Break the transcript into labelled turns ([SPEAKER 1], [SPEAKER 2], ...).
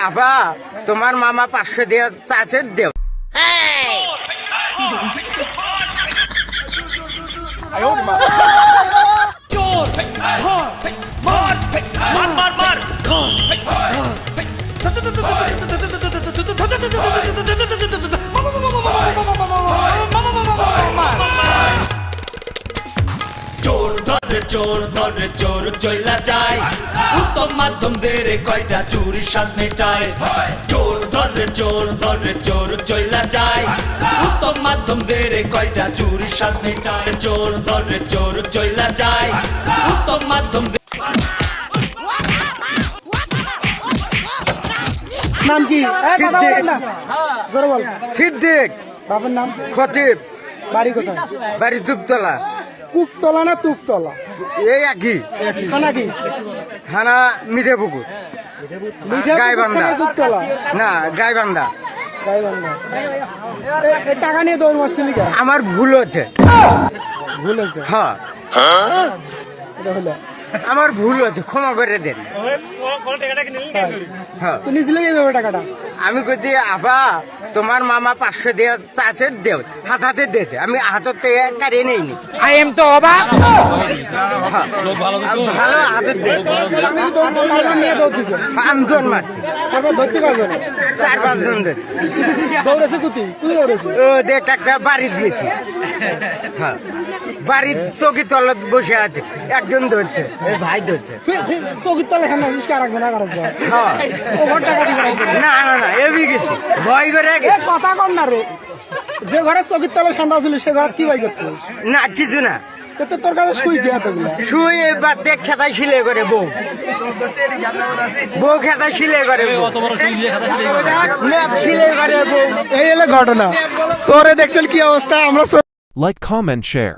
[SPEAKER 1] আবা তোমার মামা পাঁচশো দিয়ে চাচে দেব
[SPEAKER 2] চোর ধরে চোর ধরে চোর চইলা যায়। উত্তম মাধ্যম দেরে কয়টা চুরি সাত মেটায়। চোর ধরে চোর ধরে চোর চইলা যায়। উত্তম মাধ্যম দেরে কয়টা চুরি সাত মেটায়। চোর ধরে চোর চইলা যায়। উত্তম মাধ্যম
[SPEAKER 3] নাম কি?
[SPEAKER 1] সিদ্দিক।
[SPEAKER 3] বাবার নাম?
[SPEAKER 1] খতিব।
[SPEAKER 3] বাড়ি কোথায়?
[SPEAKER 1] বাড়ি দুপতলা
[SPEAKER 3] কুকতলা না তুকতলা?
[SPEAKER 1] এই একই।
[SPEAKER 3] খানা কি
[SPEAKER 1] থানা মিঠে পুকুর গাইবান্ধা।
[SPEAKER 3] কুকতলা?
[SPEAKER 1] না গাইবান্ধা।
[SPEAKER 3] টাকা নিয়ে দৌড় মারছিলি
[SPEAKER 1] আমার ভুল হচ্ছে।
[SPEAKER 3] ভুল হচ্ছে
[SPEAKER 1] হ্যাঁ।
[SPEAKER 3] এটা হলো।
[SPEAKER 1] আমার ভুল হচ্ছে ক্ষমা করে দেন। হ্যাঁ।
[SPEAKER 3] টাকাটা?
[SPEAKER 1] আমি কইছি আবা তোমার মামা পাঁচশো দিয়ে চাচ্ছে দেও হাত হাতে দিয়েছে। আমি হাতের থেকে কারিয়ে নেইনি। আই এম তো অবাক। হ্যাঁ। ভালো হাতের দিয়েছে।
[SPEAKER 3] আমি
[SPEAKER 1] আমি জন মারছি। চার পাঁচ জন দিচ্ছে
[SPEAKER 3] কুতি?
[SPEAKER 1] ও দেখ একটা বাড়ি দিয়েছি। হ্যাঁ। বাড়ির চৌকি তলত বসে আছে। একজন ধরছে। ভাই ধরছে।
[SPEAKER 3] চৌকির তলে খানা আছিস কার একজন আর
[SPEAKER 1] হ্যাঁ।
[SPEAKER 3] ও ঘর টাকা
[SPEAKER 1] না না না এবি গেছি ভয় করে
[SPEAKER 3] কথা কর না রে। যে ঘরে চৌকির তলে ঠান্ডা ছিল সে ঘরে কি বাই করছিস?
[SPEAKER 1] না কিছু না।
[SPEAKER 3] তোর কাছে শুই
[SPEAKER 1] শুয়ে এবার দেখ খেতা শিলে করে বউ। বউ খেতা শিলে করে শিলে করে বউ।
[SPEAKER 3] এই হলো ঘটনা। সরে দেখছেন কি অবস্থা? আমরা
[SPEAKER 4] Like, comment, share.